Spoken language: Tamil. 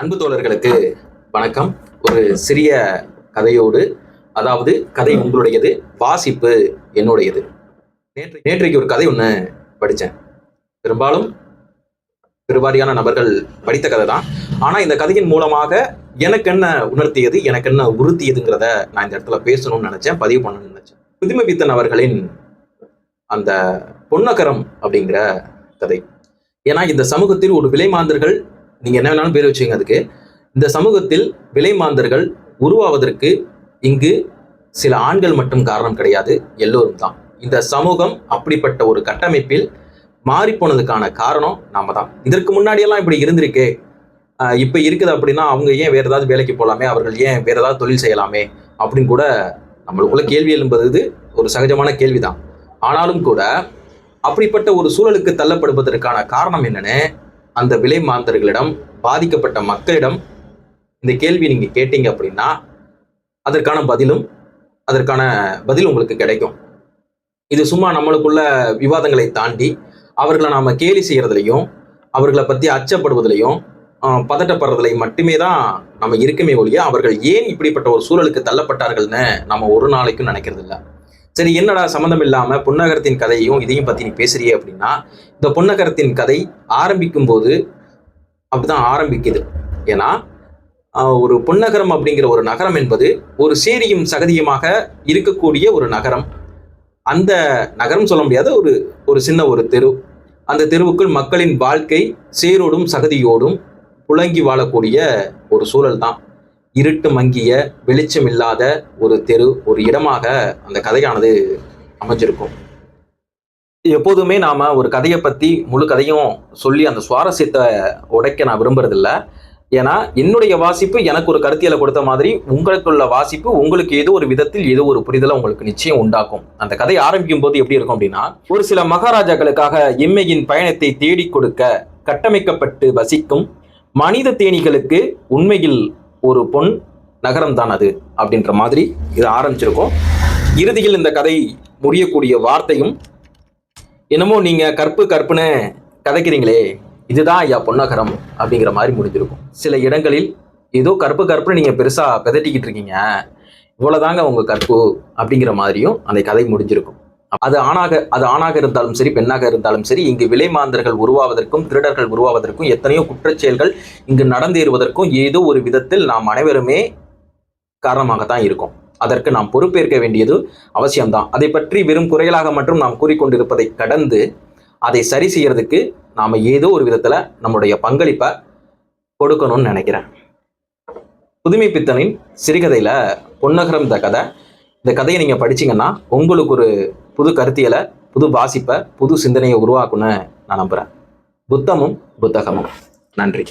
அன்பு தோழர்களுக்கு வணக்கம். ஒரு சிறிய கதையோடு அதாவது கதை உங்களுடையது வாசிப்பு என்னுடையது. நேற்று நேற்றைக்கு ஒரு கதை ஒன்று படித்தேன் பெரும்பாலும் பெருவாரியான நபர்கள் படித்த கதை தான். ஆனால் இந்த கதையின் மூலமாக எனக்கு என்ன உணர்த்தியது எனக்கு என்ன உறுத்தியதுங்கிறத நான் இந்த இடத்துல பேசணும்னு நினச்சேன் பதிவு பண்ணணும்னு நினச்சேன். புதுமை பித்தன் அவர்களின் அந்த பொன்னகரம் அப்படிங்கிற கதை. ஏன்னா இந்த சமூகத்தில் ஒரு விலைமாந்தர்கள் நீங்க என்ன வேணாலும் பேர் வச்சுங்க அதுக்கு. இந்த சமூகத்தில் விலை மாந்தர்கள் உருவாவதற்கு இங்கு சில ஆண்கள் மட்டும் காரணம் கிடையாது எல்லோரும் தான். இந்த சமூகம் அப்படிப்பட்ட ஒரு கட்டமைப்பில் மாறிப்போனதுக்கான காரணம் நாம தான். இதற்கு முன்னாடியெல்லாம் இப்படி இருந்திருக்கே. இப்போ இருக்குது அப்படின்னா அவங்க ஏன் வேறு ஏதாவது வேலைக்கு போகலாமே அவர்கள் ஏன் வேறு ஏதாவது தொழில் செய்யலாமே அப்படின்னு கூட நம்மளுக்குள்ள கேள்வி எழும்புறது ஒரு சகஜமான கேள்விதான். ஆனாலும் கூட அப்படிப்பட்ட ஒரு சூழலுக்கு தள்ளப்படுவதற்கான காரணம் என்னென்னு அந்த விலை மாந்தர்களிடம் பாதிக்கப்பட்ட மக்களிடம் இந்த கேள்வி நீங்கள் கேட்டீங்க அப்படின்னா அதற்கான பதிலும் அதற்கான பதில் உங்களுக்கு கிடைக்கும். இது சும்மா நம்மளுக்குள்ள விவாதங்களை தாண்டி அவர்களை நாம் கேலி செய்கிறதுலையும் அவர்களை பற்றி அச்சப்படுவதிலையும் பதட்டப்படுறதுலை மட்டுமே தான் நம்ம இருக்குமே ஒழிய அவர்கள் ஏன் இப்படிப்பட்ட ஒரு சூழலுக்கு தள்ளப்பட்டார்கள்னு நம்ம ஒரு நாளைக்கும் நினைக்கிறதில்ல. சரி என்னடா சம்மந்தம் இல்லாமல் புன்னகரத்தின் கதையையும் இதையும் பற்றி நீ பேசுறிய அப்படின்னா இந்த பொன்னகரத்தின் கதை ஆரம்பிக்கும் போது அப்படிதான் ஆரம்பிக்குது. ஏன்னா ஒரு பொன்னகரம் அப்படிங்கிற ஒரு நகரம் என்பது ஒரு சேரியும் சகதியுமாக இருக்கக்கூடிய ஒரு நகரம். அந்த நகரம் சொல்ல முடியாத ஒரு ஒரு சின்ன ஒரு தெரு. அந்த தெருவுக்குள் மக்களின் வாழ்க்கை சேரோடும் சகதியோடும் புழங்கி வாழக்கூடிய ஒரு சூழல் தான் இருட்டு மங்கிய வெளிச்சம் இல்லாத ஒரு தெரு ஒரு இடமாக அந்த கதையானது அமைஞ்சிருக்கும். எப்போதுமே நாம ஒரு கதையை பத்தி முழு கதையும் சொல்லி அந்த சுவாரஸ்யத்தை உடைக்க நான் விரும்புறதில்ல. ஏன்னா என்னுடைய வாசிப்பு எனக்கு ஒரு கருத்தியலை கொடுத்த மாதிரி உங்களுக்குள்ள வாசிப்பு உங்களுக்கு ஏதோ ஒரு விதத்தில் ஏதோ ஒரு புரிதலை உங்களுக்கு நிச்சயம் உண்டாக்கும். அந்த கதை ஆரம்பிக்கும் போது எப்படி இருக்கும் அப்படின்னா ஒரு சில மகாராஜாக்களுக்காக எம்மையின் பயணத்தை தேடிக் கொடுக்க கட்டமைக்கப்பட்டு வசிக்கும் மனித தேனிகளுக்கு உண்மையில் ஒரு பொன் நகரம் தான் அது அப்படின்ற மாதிரி இது ஆரம்பிச்சிருக்கும். இறுதியில் இந்த கதை முடியக்கூடிய வார்த்தையும் என்னமோ நீங்க கற்பு கற்புன்னு கதைக்கிறீங்களே இதுதான் ஐயா பொன்னகரம் அப்படிங்கிற மாதிரி முடிஞ்சிருக்கும். சில இடங்களில் ஏதோ கற்பு கற்புன்னு நீங்க பெருசா பிதட்டிக்கிட்டு இருக்கீங்க. இவ்வளவுதாங்க உங்க கற்பு அப்படிங்கிற மாதிரியும் அந்த கதை முடிஞ்சிருக்கும். அது ஆணாக அது ஆணாக இருந்தாலும் சரி பெண்ணாக இருந்தாலும் சரி இங்கு விலைமாந்தர்கள் உருவாவதற்கும் திருடர்கள் உருவாவதற்கும் எத்தனையோ குற்றச்செயல்கள் இங்கு நடந்தேறுவதற்கும் ஏதோ ஒரு விதத்தில் நாம் அனைவருமே காரணமாகத்தான் இருக்கும். அதற்கு நாம் பொறுப்பேற்க வேண்டியது அவசியம்தான். அதை பற்றி வெறும் குறைகளாக மட்டும் நாம் கூறிக்கொண்டிருப்பதை கடந்து அதை சரி செய்யறதுக்கு நாம ஏதோ ஒரு விதத்துல நம்முடைய பங்களிப்பை கொடுக்கணும்னு நினைக்கிறேன். புதுமை பித்தனின் சிறுகதையில பொன்னகரம் இந்த கதை. இந்த கதையை நீங்க படிச்சீங்கன்னா உங்களுக்கு ஒரு புது கருத்தியலை புது வாசிப்பை புது சிந்தனையை உருவாக்குன்னு நான் நம்புகிறேன் புத்தமும் புத்தகமும். நன்றி.